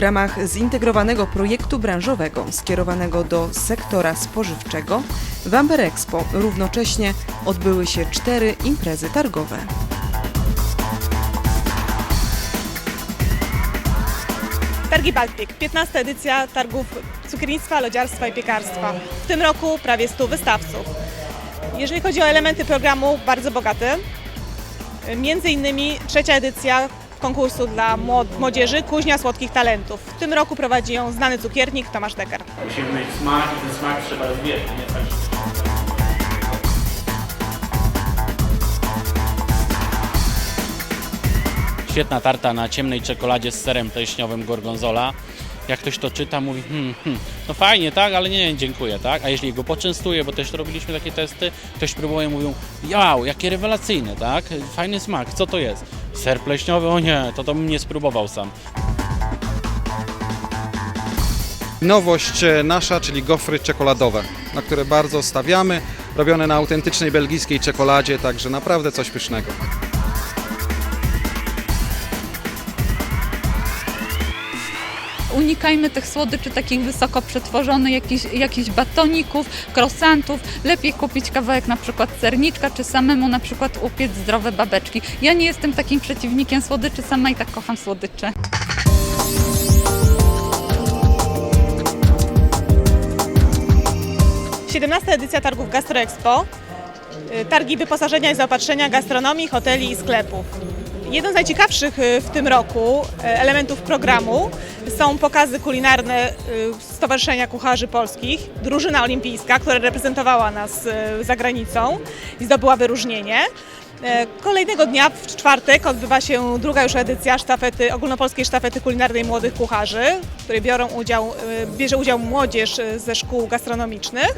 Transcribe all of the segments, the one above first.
ramach zintegrowanego projektu branżowego skierowanego do sektora spożywczego w Amber Expo równocześnie odbyły się cztery imprezy targowe. Targi Baltic, 15 edycja targów cukiernictwa, lodziarstwa i piekarstwa. W tym roku prawie 100 wystawców. Jeżeli chodzi o elementy programu, bardzo bogaty. Między innymi trzecia edycja konkursu dla młod- młodzieży Kuźnia Słodkich Talentów. W tym roku prowadzi ją znany cukiernik Tomasz Deker. Musimy mieć smak i ten smak trzeba rozwijać, nie tak. Świetna tarta na ciemnej czekoladzie z serem pleśniowym gorgonzola. Jak ktoś to czyta, mówi, hmm, hmm, no fajnie, tak, ale nie, dziękuję, tak? A jeśli go poczęstuje, bo też robiliśmy takie testy, ktoś próbuje, mówią, wow, jakie rewelacyjne, tak? Fajny smak, co to jest? Ser pleśniowy? O nie, to to bym nie spróbował sam. Nowość e, nasza, czyli gofry czekoladowe, na które bardzo stawiamy, robione na autentycznej belgijskiej czekoladzie, także naprawdę coś pysznego. Unikajmy tych słodyczy takich wysoko przetworzonych, jakichś, batoników, krosantów. Lepiej kupić kawałek na przykład serniczka, czy samemu na przykład upiec zdrowe babeczki. Ja nie jestem takim przeciwnikiem słodyczy, sama i tak kocham słodycze. 17 edycja targów Gastro Expo. Y, Targi wyposażenia i zaopatrzenia gastronomii, hoteli i sklepów. Jeden z najciekawszych y, w tym roku y, elementów programu są pokazy kulinarne y, Stowarzyszenia Kucharzy Polskich, drużyna olimpijska, która reprezentowała nas y, za granicą i zdobyła wyróżnienie. E, Kolejnego dnia, w czwartek, odbywa się druga już edycja sztafety, ogólnopolskiej sztafety kulinarnej młodych kucharzy, w której biorą udział, bierze udział młodzież ze szkół gastronomicznych.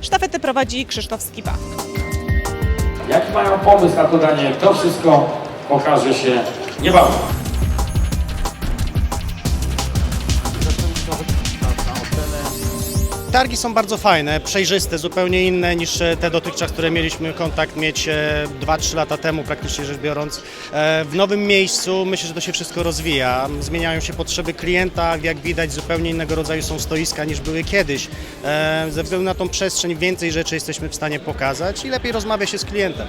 Sztafetę prowadzi Krzysztof Skiba. Jaki mają pomysł na to danie? To wszystko pokaże się niebawem. Targi są bardzo fajne, przejrzyste, zupełnie inne niż e, te dotychczas, które mieliśmy kontakt mieć e, 2-3 lata temu, praktycznie rzecz biorąc. E, W nowym miejscu myślę, że to się wszystko rozwija. Zmieniają się potrzeby klienta, jak widać zupełnie innego rodzaju są stoiska niż były kiedyś. E, Ze względu na tą przestrzeń więcej rzeczy jesteśmy w stanie pokazać i lepiej rozmawia się z klientem.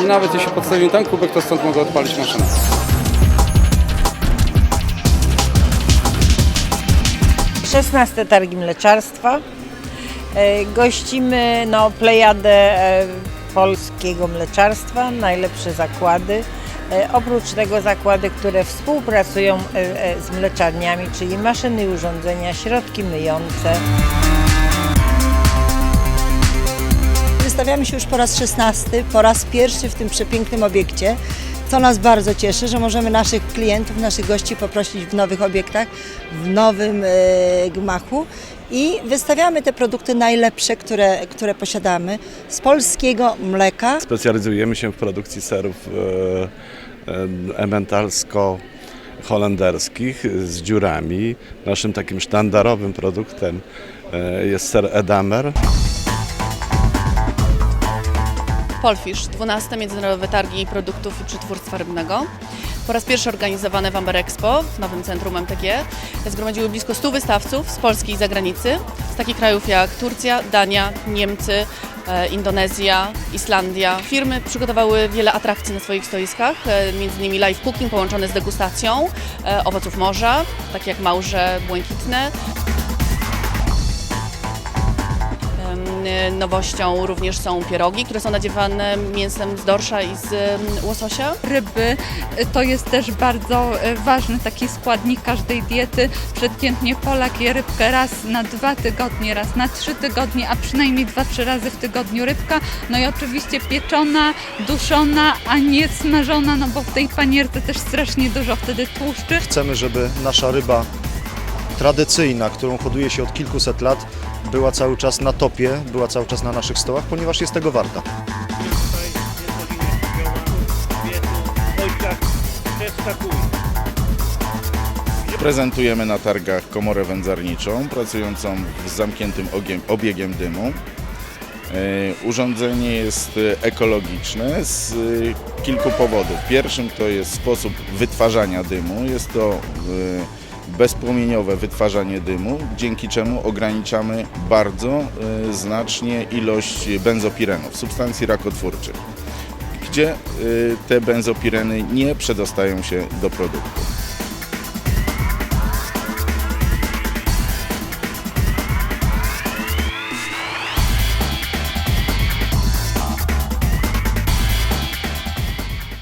I nawet jeśli podstawią ten kubek, to stąd mogę odpalić maszynę. XVI Targi Mleczarstwa. E, Gościmy no, plejadę e, polskiego mleczarstwa, najlepsze zakłady. E, Oprócz tego zakłady, które współpracują z mleczarniami, czyli maszyny urządzenia, środki myjące. Wystawiamy się już po raz 16, po raz pierwszy w tym przepięknym obiekcie, co nas bardzo cieszy, że możemy naszych klientów, naszych gości poprosić w nowych obiektach, w nowym e, gmachu i wystawiamy te produkty najlepsze, które, które posiadamy z polskiego mleka. Specjalizujemy się w produkcji serów e, e, ementalsko-holenderskich z dziurami. Naszym takim sztandarowym produktem jest ser Edamer. Polfish, 12 Międzynarodowe Targi Produktów i Przetwórstwa Rybnego. Po raz pierwszy organizowane w Amber Expo w nowym centrum MTG. Zgromadziły blisko 100 wystawców z Polski i zagranicy, z takich krajów jak Turcja, Dania, Niemcy, e, Indonezja, Islandia. Firmy przygotowały wiele atrakcji na swoich stoiskach, e, innymi live cooking połączony z degustacją e, owoców morza, takie jak małże błękitne. Nowością również są pierogi, które są nadziewane mięsem z dorsza i z em, łososia. Ryby y, to jest też bardzo y, ważny taki składnik każdej diety. Przeciętnie Polak je rybkę raz na dwa tygodnie, raz na trzy tygodnie, a przynajmniej dwa, trzy razy w tygodniu rybka. No i oczywiście pieczona, duszona, a nie smażona, no bo w tej panierce też strasznie dużo wtedy tłuszczy. Chcemy, żeby nasza ryba tradycyjna, którą hoduje się od kilkuset lat, była cały czas na topie, była cały czas na naszych stołach, ponieważ jest tego warta. Prezentujemy na targach komorę wędzarniczą, pracującą z zamkniętym ogiem, obiegiem dymu. Urządzenie jest e, ekologiczne z e, kilku powodów. Pierwszym to jest sposób wytwarzania dymu. Jest to e, bezpłomieniowe wytwarzanie dymu, dzięki czemu ograniczamy bardzo e, znacznie ilość benzopirenów, substancji rakotwórczych, gdzie e, te benzopireny nie przedostają się do produktu.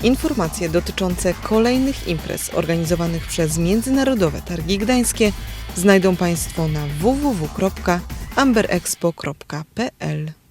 Informacje dotyczące kolejnych imprez organizowanych przez Międzynarodowe Targi Gdańskie znajdą Państwo na www.amberexpo.pl.